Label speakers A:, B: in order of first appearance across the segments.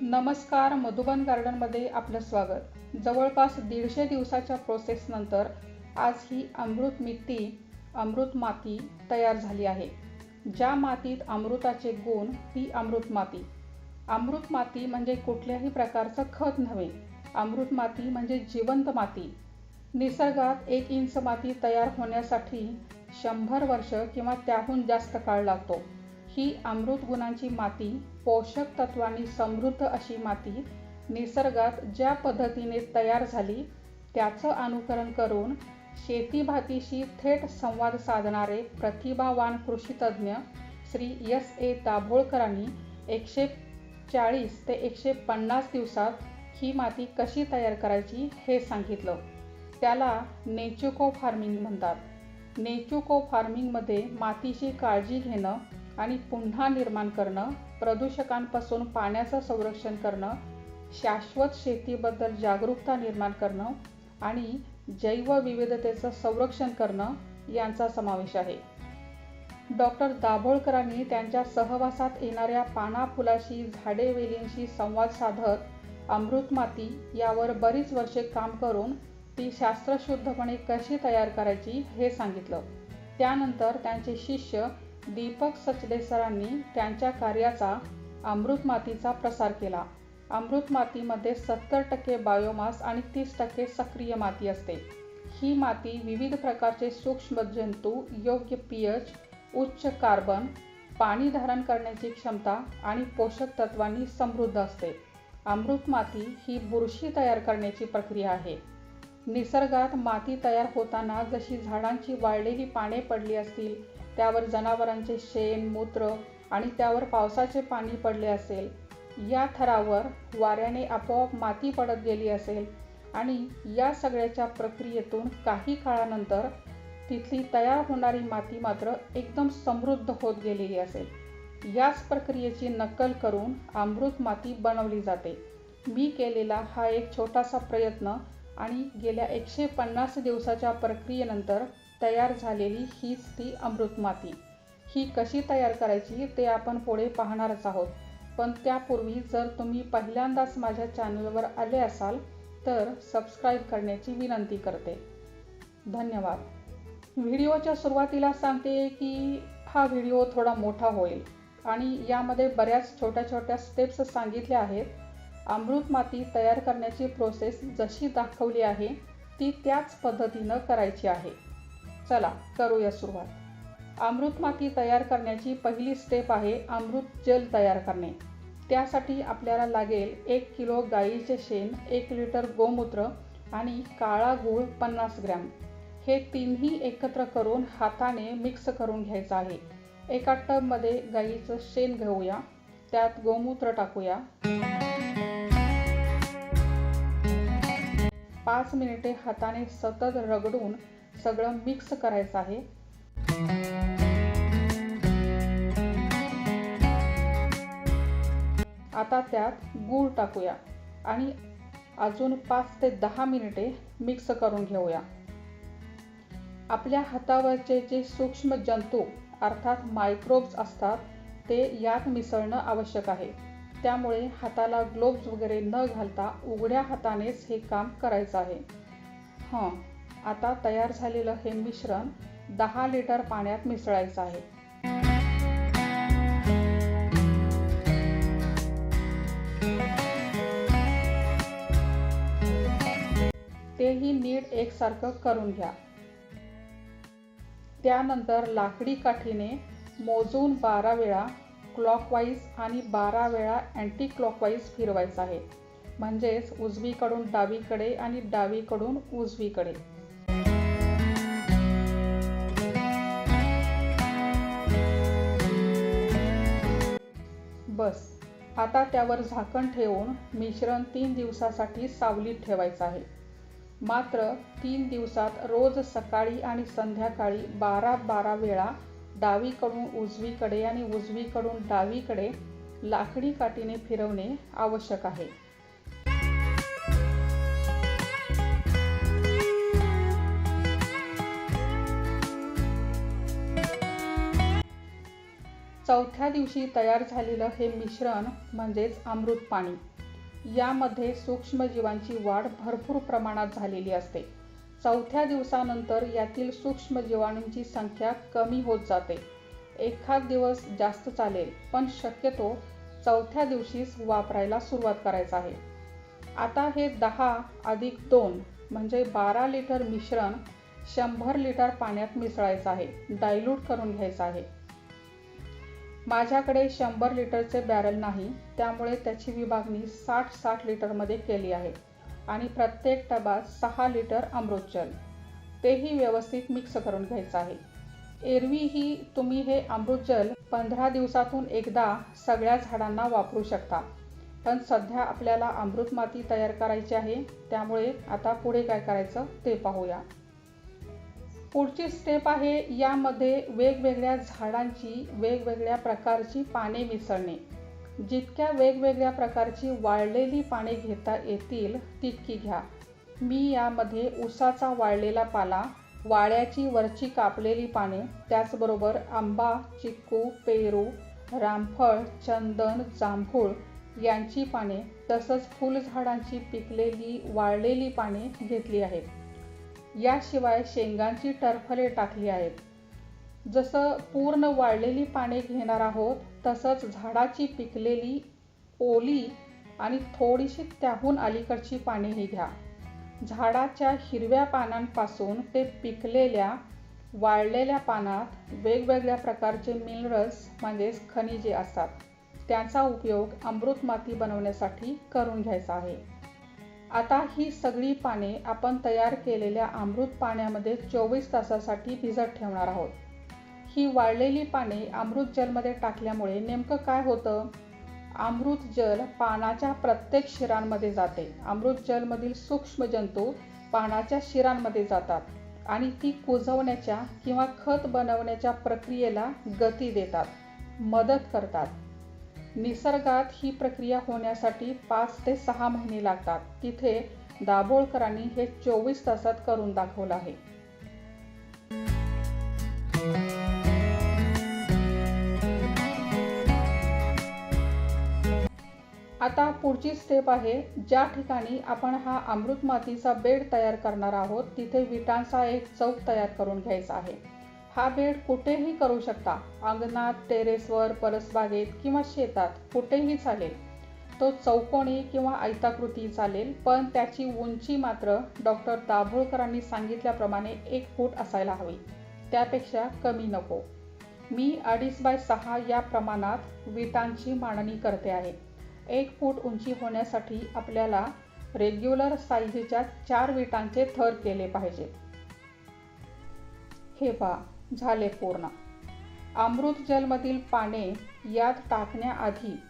A: नमस्कार मधुबन गार्डनमध्ये आपलं स्वागत. जवळपास दीडशे दिवसाच्या प्रोसेसनंतर आज ही अमृत मिट्टी अमृत माती तयार झाली आहे. ज्या मातीत अमृताचे गुण ती अमृत माती. अमृत माती म्हणजे कुठल्याही प्रकारचं खत नव्हे. अमृत माती म्हणजे जिवंत माती. निसर्गात एक इंच माती तयार होण्यासाठी शंभर वर्ष किंवा त्याहून जास्त काळ लागतो. ही अमृत गुणांची माती पोषक तत्वांनी समृद्ध अशी माती निसर्गात ज्या पद्धतीने तयार झाली त्याचं अनुकरण करून शेतीभातीशी थेट संवाद साधणारे प्रतिभावान कृषीतज्ञ श्री यस ए दाभोळकरांनी एकशे चाळीस ते एकशे पन्नास दिवसात ही माती कशी तयार करायची हे सांगितलं. त्याला नेचुको फार्मिंग म्हणतात. नेचुको फार्मिंगमध्ये मातीची काळजी घेणं आणि पुन्हा निर्माण करणं प्रदूषकांपासून पाण्याचं संरक्षण करणं शाश्वत शेतीबद्दल जागरूकता निर्माण करणं आणि जैवविविधतेचं संरक्षण करणं यांचा समावेश आहे. डॉक्टर दाभोळकरांनी त्यांच्या सहवासात येणाऱ्या पाना फुलाशी झाडे वेलींशी संवाद साधत अमृत माती यावर बरीच वर्षे काम करून ती शास्त्रशुद्धपणे कशी तयार करायची हे सांगितलं. त्यानंतर त्यांचे शिष्य दीपक सचदे सरांनी त्यांच्या कार्याचा अमृत मातीचा प्रसार केला. अमृत मातीमध्ये सत्तर टक्के बायोमास आणि तीस टक्के सक्रिय माती असते. ही माती विविध प्रकारचे सूक्ष्मजंतू योग्य पीएच उच्च कार्बन पाणी धारण करण्याची क्षमता आणि पोषक तत्वांनी समृद्ध असते. अमृत माती ही बुरशी तयार करण्याची प्रक्रिया आहे. निसर्गात माती तयार होताना जशी झाडांची वाळलेली पाने पडली असतील त्यावर जनावरांचे शेण मूत्र आणि त्यावर पावसाचे पाणी पडले असेल. या थरावर वाऱ्याने आपोआप माती पडत गेली असेल आणि या सगळ्याच्या प्रक्रियेतून काही काळानंतर तिथली तयार होणारी माती मात्र एकदम समृद्ध होत गेलेली असेल. याच प्रक्रियेची नक्कल करून अमृत माती बनवली जाते. मी केलेला हा एक छोटासा प्रयत्न आणि गेल्या एकशे पन्नास दिवसाच्या प्रक्रियेनंतर तयार झालेली हीच ती अमृतमाती. ही कशी तयार करायची ते आपण पुढे पाहणारच आहोत. पण त्यापूर्वी जर तुम्ही पहिल्यांदाच माझ्या चॅनलवर आले असाल तर सबस्क्राईब करण्याची विनंती करते. धन्यवाद. व्हिडिओच्या सुरुवातीला सांगते की हा व्हिडिओ थोडा मोठा होईल आणि यामध्ये बऱ्याच छोट्या छोट्या स्टेप्स सांगितल्या आहेत. अमृत माती तयार करण्याची प्रोसेस जशी दाखवली आहे ती त्याच पद्धतीनं करायची आहे. चला करूया सुरुवात. अमृत माती तयार करण्याची पहिली स्टेप आहे अमृत जल तयार करणे. त्यासाठी आपल्याला लागेल एक किलो गाईचे शेण एक लिटर गोमूत्र आणि काळा गूळ पन्नास ग्रॅम. हे तिन्ही एकत्र करून हाताने मिक्स करून घ्यायचं आहे. एका टबमध्ये गाईचं शेण घेऊया. त्यात गोमूत्र टाकूया. पाच मिनिटे हाताने सतत रगडून सगळं मिक्स करायचं आहे. आता त्यात गूळ टाकूया आणि अजून पाच ते दहा मिनिटे मिक्स करून घेऊया. आपल्या हातावरचे जे सूक्ष्म जंतू अर्थात मायक्रोब्स असतात ते यात मिसळणं आवश्यक आहे. त्यामुळे हाताला ग्लोव्ज वगैरे न घालता उघड्या हातानेच हे काम करायचं आहे. हां आता तयार झालेलं हे मिश्रण दहा लिटर पाण्यात मिसळायचं आहे. तेही नीट एकसारखं करून घ्या. त्यानंतर लाकडी काठीने मोजून बारा वेळा क्लॉकवाईज आणि बारा वेळा अँटी क्लॉकवाईज फिरवायचं आहे. म्हणजेच उजवीकडून डावीकडे आणि डावीकडून उजवीकडे. बस आता त्यावर झाकण ठेवून मिश्रण तीन दिवसासाठी सावलीत ठेवायचं आहे. मात्र तीन दिवसात रोज सकाळी आणि संध्याकाळी बारा बारा वेळा डावीकडून उजवीकडे आणि उजवीकडून डावीकडे लाकडी काठीने फिरवणे आवश्यक आहे. चौथ्या दिवशी तयार झालेलं हे मिश्रण म्हणजेच अमृत पाणी. यामध्ये सूक्ष्मजीवांची वाढ भरपूर प्रमाणात झालेली असते. चौथ्या दिवसानंतर यातील सूक्ष्मजीवाणूंची संख्या कमी होत जाते. एखाद दिवस जास्त चालेल पण शक्यतो चौथ्या दिवशीच वापरायला सुरुवात करायचं आहे. आता हे दहा अधिक दोन म्हणजे बारा लिटर मिश्रण शंभर लिटर पाण्यात मिसळायचं आहे डायल्यूट करून घ्यायचं आहे. माझ्याकडे शंभर लिटरचे बॅरल नाही त्यामुळे त्याची विभागणी साठ साठ लिटरमध्ये केली आहे. आणि प्रत्येक टबात सहा लिटर अमृतजल तेही व्यवस्थित मिक्स करून घ्यायचं आहे. एरवीही तुम्ही हे अमृतजल पंधरा दिवसातून एकदा सगळ्या झाडांना वापरू शकता. पण सध्या आपल्याला अमृत माती तयार करायची आहे त्यामुळे आता पुढे काय करायचं ते पाहूया. पुढची स्टेप आहे यामध्ये वेगवेगळ्या झाडांची वेगवेगळ्या प्रकारची पाने मिसळणे. जितक्या वेगवेगळ्या प्रकारची वाळलेली पाने घेता येतील तितकी घ्या. मी यामध्ये उसाचा वाळलेला पाला वाळ्याची वरची कापलेली पाने त्याचबरोबर आंबा चिक्कू पेरू रामफळ चंदन जांभूळ यांची पाने तसंच फुलझाडांची पिकलेली वाळलेली पाने घेतली आहेत. याशिवाय शेंगांची टरफले टाकली आहेत. जसं पूर्ण वाळलेली पाने घेणार आहोत तसंच झाडाची पिकलेली ओली आणि थोडीशी त्याहून अलीकडची पानेही घ्या. झाडाच्या हिरव्या पानांपासून ते पिकलेल्या वाळलेल्या पानात वेगवेगळ्या प्रकारचे मिनरल्स म्हणजेच खनिजे असतात. त्यांचा उपयोग अमृत माती बनवण्यासाठी करून घ्यायचा आहे. आता ही सगळी पाने आपण तयार केलेल्या अमृत पाण्यामध्ये चोवीस तासासाठी भिजत ठेवणार आहोत. ही वाळलेली पाने अमृत जलमध्ये टाकल्यामुळे नेमकं काय होतं? अमृत जल पानाच्या प्रत्येक शिरांमध्ये जाते. अमृत जलमधील सूक्ष्म जंतू पानाच्या शिरांमध्ये जातात आणि ती कुजवण्याच्या किंवा खत बनवण्याच्या प्रक्रियेला गती देतात मदत करतात. निसर्गात ही प्रक्रिया होण्यासाठी पाच ते सहा महिने लागतात. तिथे दाभोळकरांनी हे चोवीस तासात करून दाखवलं आहे. आता पुढची स्टेप आहे ज्या ठिकाणी आपण हा अमृत मातीचा बेड तयार करणार आहोत तिथे विटांचा एक चौक तयार करून घ्यायचा आहे. हा बेड कुठेही करू शकता. अंगणात टेरेसवर परसबागेत किंवा शेतात कुठेही चालेल. तो चौकोनी किंवा आयताकृती चालेल पण त्याची उंची मात्र डॉक्टर दाभोळकरांनी सांगितल्याप्रमाणे एक फूट असायला हवी. त्यापेक्षा कमी नको. मी अडीच बाय सहा या प्रमाणात विटांची मांडणी करते आहे. एक फूट उंची होण्यासाठी आपल्याला रेग्युलर साईजच्या चार विटांचे थर केले पाहिजे हे पहा. झाले पूर्ण. अमृत जलमधील पाने यात टाकण्याआधी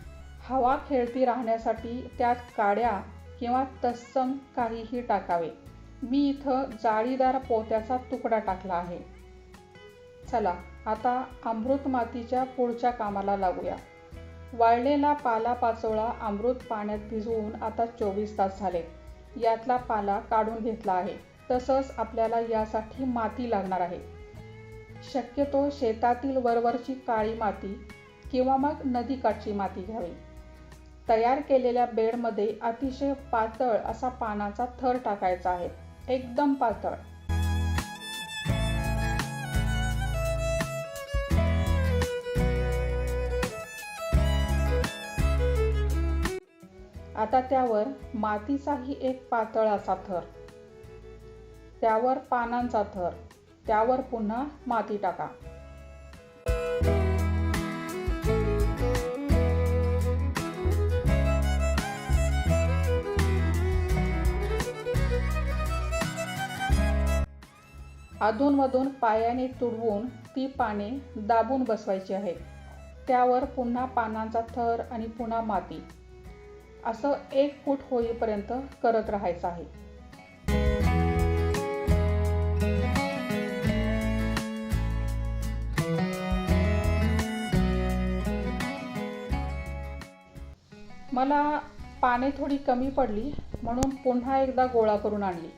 A: हवा खेळती राहण्यासाठी त्यात काड्या किंवा तत्सम काहीही टाकावे. मी इथं जाळीदार पोत्याचा तुकडा टाकला आहे. चला आता अमृत मातीच्या पुढच्या कामाला लागूया. वाळलेला पाला पाचोळा अमृत पाण्यात भिजवून आता चोवीस तास झाले. यातला पाला काढून घेतला आहे. तसंच आपल्याला यासाठी माती लागणार आहे. शक्यतो शेतातील वरवरची काळी माती किंवा मग नदीकाठची माती घ्यावी. तयार केलेल्या बेडमध्ये अतिशय पातळ असा पानाचा थर टाकायचा आहे. एकदम पातळ. आता त्यावर मातीचाही एक पातळ असा थर. त्यावर पानांचा थर. त्यावर पुन्हा माती टाका. अधूनमधून पायाने तुडवून ती पाने दाबून बसवायची आहेत त्यावर पुन्हा पानांचा थर आणि पुन्हा माती. असं एक फूट होईपर्यंत करत राहायचं आहे. मला पाने थोडी कमी पडली म्हणून पुन्हा एकदा गोळा करून आणली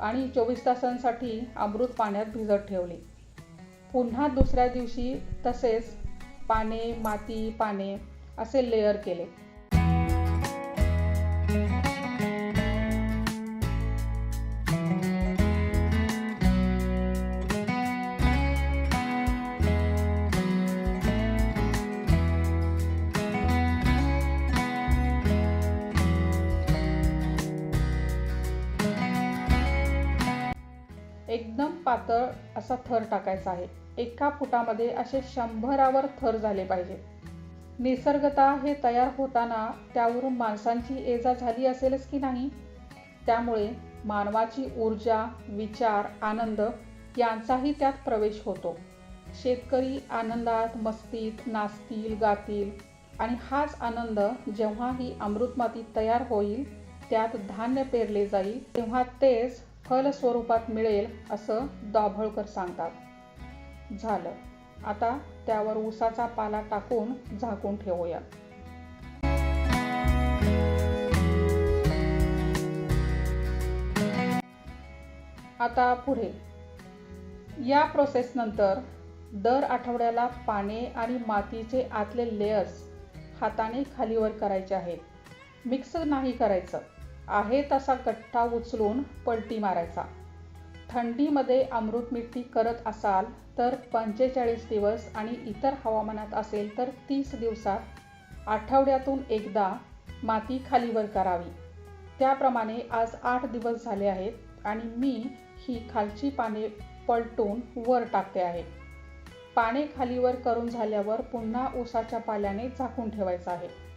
A: आणि चोवीस तासांसाठी अमृत पाण्यात भिजत ठेवले. पुन्हा दुसऱ्या दिवशी तसेच पाने माती पाने असे लेयर केले. पातळ असा थर टाकायचा आहे. एका फुटामध्ये असे शंभरावर थर झाले पाहिजे. निसर्गता हे तयार होताना त्यावरून माणसांची ये झाली असेलच की नाही? त्यामुळे मानवाची ऊर्जा विचार आनंद यांचाही त्यात प्रवेश होतो. शेतकरी आनंदात मस्तीत नाचतील गातील आणि हाच आनंद जेव्हा ही अमृतमाती तयार होईल त्यात धान्य पेरले जाईल तेव्हा तेच फल स्वरूपात मिळेल असं दाभोळकर सांगतात. झालं. आता त्यावर ऊसाचा पाला टाकून झाकून ठेवूया. आता पुढे. या प्रोसेसनंतर दर आठवड्याला पाने आणि मातीचे आतले लेयर्स हाताने खालीवर करायचे आहेत. मिक्स नाही करायचं. आहे तसा गठ्ठा उचलून पलटी मारायचा. थंडीमध्ये अमृत मिठी करत असाल तर पंचेचाळीस दिवस आणि इतर हवामानात असेल तर तीस दिवसात आठवड्यातून एकदा माती खालीवर करावी. त्याप्रमाणे आज आठ दिवस झाले आहेत आणि मी ही खालची पाने पलटून वर टाकते आहे. पाने खालीवर करून झाल्यावर पुन्हा उसाच्या पाल्याने झाकून ठेवायचं आहे.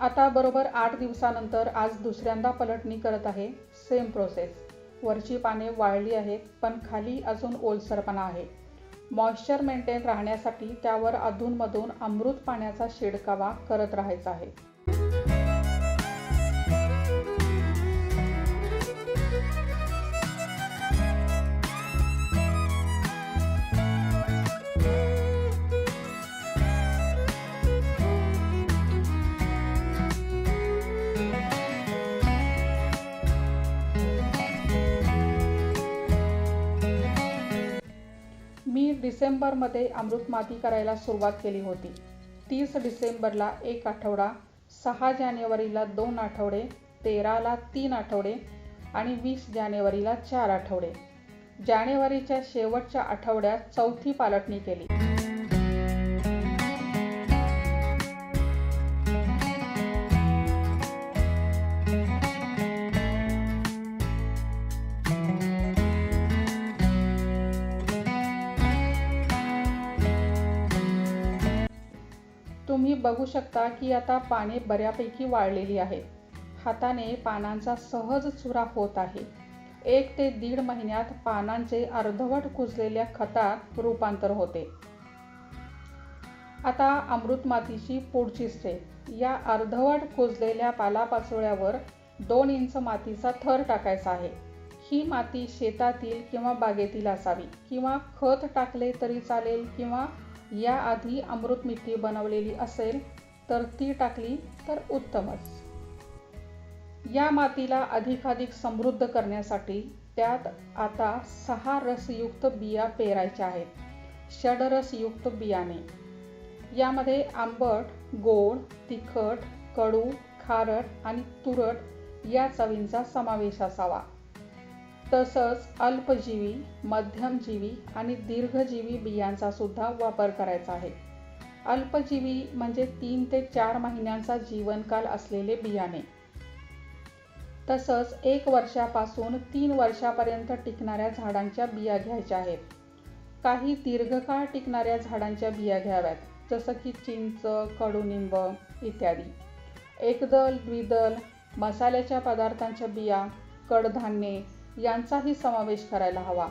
A: आता बरोबर आठ दिवसानंतर आज दुसऱ्यांदा पलटणी करत आहे. सेम प्रोसेस वरची पाने वाळली आहेत पण खाली अजून ओलसरपणा आहे. मॉइश्चर मेंटेन राहण्यासाठी त्यावर अधूनमधून अमृत पाण्याचा शिडकावा करत राहायचा आहे. डिसेंबरमध्ये अमृत माती करायला सुरुवात केली होती. तीस डिसेंबरला एक आठवडा सहा जानेवारीला दोन आठवडे तेराला तीन आठवडे आणि वीस जानेवारीला चार आठवडे. जानेवारीच्या शेवटच्या आठवड्यात चौथी पालटणी केली. बघू शकता की आता पाने बऱ्यापैकी वाळलेली आहेत हाताने पानांचा सहज चुरा होत आहे. एक ते दीड महिन्यात पानांचे अर्धवट कुजलेल्या खतात रूपांतर होते. आता अमृत मातीची पुढची स्टेप या अर्धवट कुजलेल्या पालापाचोळ्यावर दोन इंच मातीचा थर टाकायचा आहे. ही माती शेतातील किंवा बागेतील असावी किंवा खत टाकले तरी चालेल किंवा याआधी अमृत मिठी बनवलेली असेल तर ती टाकली तर उत्तमच. या मातीला अधिकाधिक समृद्ध करण्यासाठी त्यात आता सहा रसयुक्त बिया पेरायच्या आहेत. षडरसयुक्त बियाणे. यामध्ये आंबट गोड तिखट कडू खारट आणि तुरट या चवींचा समावेश असावा. तसंच अल्पजीवी मध्यमजीवी आणि दीर्घजीवी बियांचा सुद्धा वापर करायचा आहे. अल्पजीवी म्हणजे तीन ते चार महिन्यांचा जीवनकाल असलेले बियाणे. तसंच एक वर्षापासून तीन वर्षापर्यंत टिकणाऱ्या झाडांच्या बिया घ्यायच्या आहेत. काही दीर्घकाळ टिकणाऱ्या झाडांच्या बिया घ्याव्यात जसं की चिंच कडुनिंब इत्यादी. एकदल द्विदल मसाल्याच्या पदार्थांच्या बिया कडधान्ये यांचाही समावेश करायला हवा.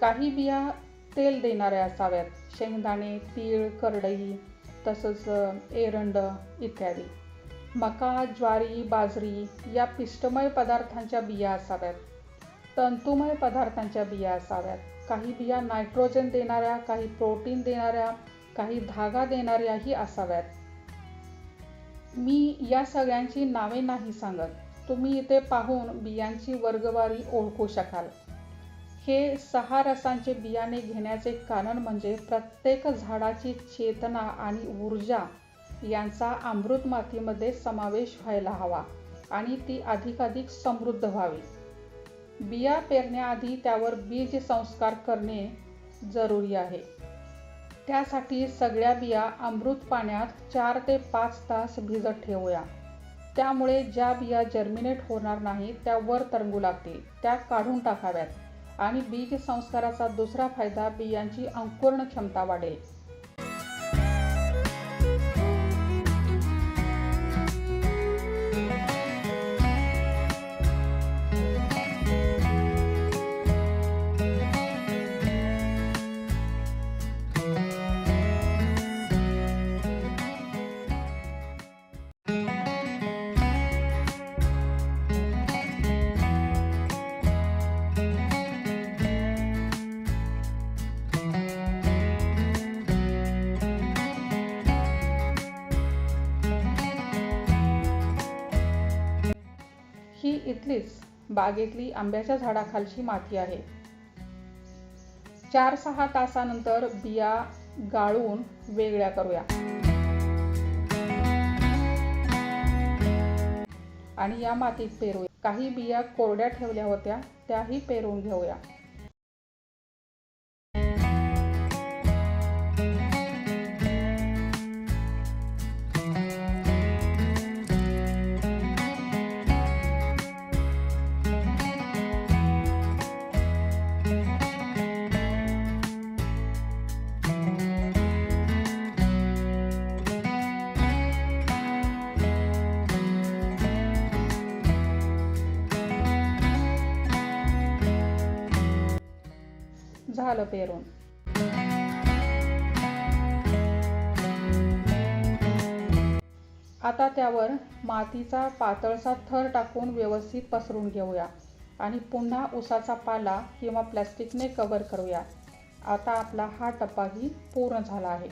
A: काही बिया तेल देणाऱ्या असाव्यात. शेंगदाणे तीळ करडई तसंच एरंड इत्यादी. मका ज्वारी बाजरी या पिष्टमय पदार्थांच्या बिया असाव्यात. तंतुमय पदार्थांच्या बिया असाव्यात. काही बिया नायट्रोजन देणाऱ्या काही प्रोटीन देणाऱ्या काही धागा देणाऱ्याही असाव्यात. मी या सगळ्यांची नावे नाही सांगत. तुम्ही इथे पाहून बियांची वर्गवारी ओळखू शकाल. हे सहा रसांचे बियाणे घेण्याचे कारण म्हणजे प्रत्येक झाडाची चेतना आणि ऊर्जा यांचा अमृत मातीमध्ये समावेश व्हायला हवा आणि ती अधिकाधिक समृद्ध व्हावी. बिया पेरण्याआधी त्यावर बीज संस्कार करणे जरुरी आहे. त्यासाठी सगळ्या बिया अमृत पाण्यात चार ते पाच तास भिजत ठेवूया. त्यामुळे ज्या बिया जर्मिनेट होणार नाही त्या वर तरंगू लागतील. त्या काढून टाकाव्यात. आणि बीज संस्काराचा दुसरा फायदा बियांची अंकुरण क्षमता वाढेल. ही बागेतली आंब्याच्या झाडाखालची माती आहे. चार सहा तासानंतर बिया गाळून वेगळ्या करूया. आणि या मातीत पेरूया. काही बिया कोरड्या ठेवल्या होत्या त्याही पेरून घेऊया. झालं पेरून. आता त्यावर मातीचा पातळसा थर टाकून व्यवस्थित पसरून घेऊया आणि पुन्हा उसाचा पाला किंवा प्लॅस्टिकने कव्हर करूया. आता आपला हा टप्पाही पूर्ण झाला आहे.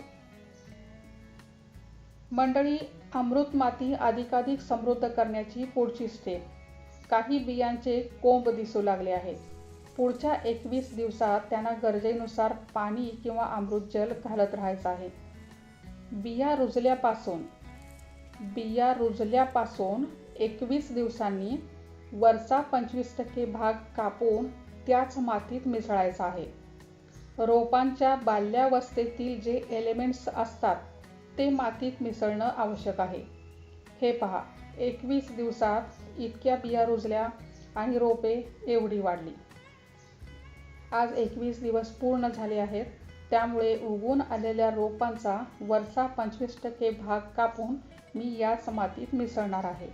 A: मंडळी अमृत माती अधिकाधिक समृद्ध करण्याची पुढची स्टेप काही बियांचे कोंब दिसू लागले आहेत. पुढच्या एकवीस दिवसात त्यांना गरजेनुसार पाणी किंवा अमृतजल घालत राहायचं आहे. बिया रुजल्यापासून बिया रुजल्यापासून एकवीस दिवसांनी वरचा पंचवीस टक्के भाग कापून त्याच मातीत मिसळायचा आहे. रोपांच्या बाल्यावस्थेतील जे एलिमेंट्स असतात ते मातीत मिसळणं आवश्यक आहे. हे पहा एकवीस दिवसात इतक्या बिया रुजल्या आणि रोपे एवढी वाढली. आज एकवीस दिवस पूर्ण झाले आहेत. त्यामुळे उगवून आलेल्या रोपांचा वरचा पंचवीस टक्के भाग कापून मी याच मातीत मिसळणार आहे.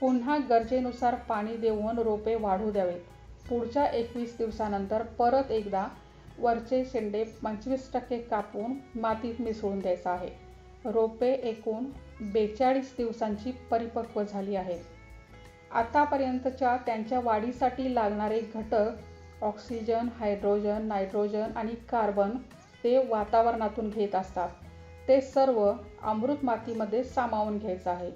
A: पुन्हा गरजेनुसार पाणी देऊन रोपे वाढू द्यावेत. पुढच्या एकवीस दिवसानंतर परत एकदा वरचे शेंडे पंचवीस टक्के कापून मातीत मिसळून द्यायचा आहे. रोपे एकूण बेचाळीस दिवसांची परिपक्व झाली आहेत. आतापर्यंतच्या त्यांच्या वाढीसाठी लागणारे घटक ऑक्सिजन हायड्रोजन नायट्रोजन आणि कार्बन ते वातावरणातून घेत असतात. ते सर्व अमृत मातीमध्ये सामावून घ्यायचं आहे.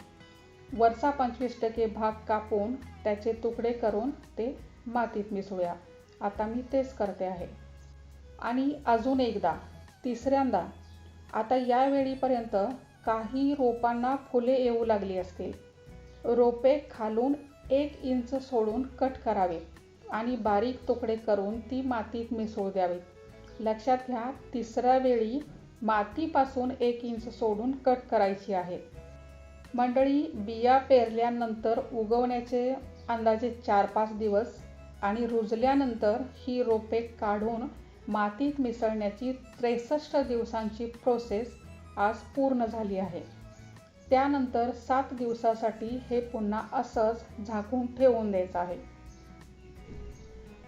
A: वरचा पंचवीस टक्के भाग कापून त्याचे तुकडे करून ते मातीत मिसळूया. आता मी तेच करते आहे. आणि अजून एकदा तिसऱ्यांदा आता या वेळीपर्यंत काही रोपांना फुले येऊ लागली असतील. रोपे खालून एक इंच सोडून कट करावे. आणि बारीक तुकडे करून ती मातीत मिसळू द्यावी लक्षात घ्या तिसऱ्या वेळी मातीपासून एक इंच सोडून कट करायची आहे. मंडळी बिया पेरल्यानंतर उगवण्याचे अंदाजे चार पाच दिवस आणि रुजल्यानंतर ही रोपे काढून मातीत मिसळण्याची त्रेसष्ट दिवसांची प्रोसेस आज पूर्ण झाली आहे. त्यानंतर सात दिवसासाठी हे पुन्हा असंच झाकून ठेवून द्यायचं आहे.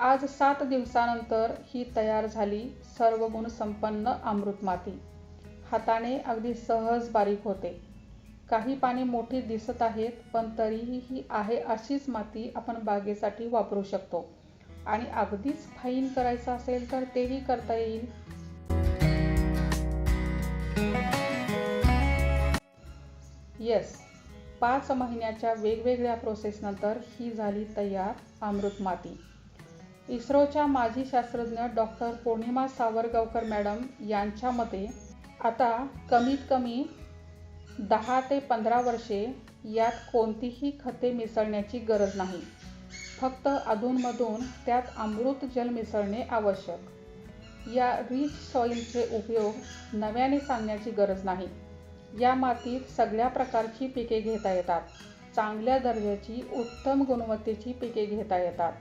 A: आज सात दिवसानंतर ही तयार झाली सर्व गुण संपन्न अमृत माती. हाताने अगदी सहज बारीक होते. काही पाने मोठी दिसत आहेत पण तरीही ही आहे अशीच माती आपण बागेसाठी वापरू शकतो. आणि अगदीच फाईन करायचं असेल तर तेही करता येईल. येस पाच महिन्याच्या वेगवेगळ्या प्रोसेसनंतर ही झाली तयार अमृत माती. इस्रोच्या माजी शास्त्रज्ञ डॉक्टर पौर्णिमा सावरगावकर मॅडम यांच्या मते आता कमीत कमी दहा ते पंधरा वर्षे यात कोणतीही खते मिसळण्याची गरज नाही. फक्त अधूनमधून त्यात अमृत जल मिसळणे आवश्यक. या रिच सॉईलचे उपयोग नव्याने सांगण्याची गरज नाही. या मातीत सगळ्या प्रकारची पिके घेता येतात. चांगल्या दर्जाची उत्तम गुणवत्तेची पिके घेता येतात.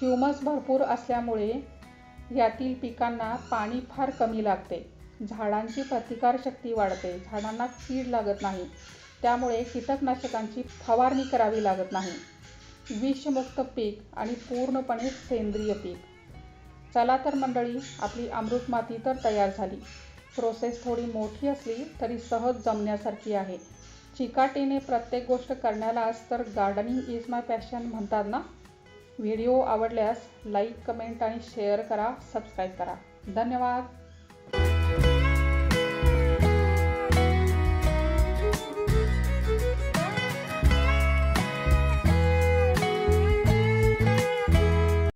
A: ह्युमस भरपूर असल्यामुळे यातील पिकांना पाणी फार कमी लागते. झाडांची प्रतिकारशक्ती वाढते. झाडांना कीड लागत नाही. त्यामुळे कीटकनाशकांची फवारणी करावी लागत नाही. विषमुक्त पीक आणि पूर्णपणे सेंद्रिय पीक. चला तर मंडळी आपली अमृत माती तर तयार झाली. प्रोसेस थोडी मोठी असली तरी सहज जमण्यासारखी आहे. चिकाटीने प्रत्येक गोष्ट करण्यालाच तर गार्डनिंग इज माय पॅशन म्हणतात ना? व्हिडिओ आवडल्यास लाईक कमेंट आणि शेअर करा सबस्क्राईब करा. धन्यवाद.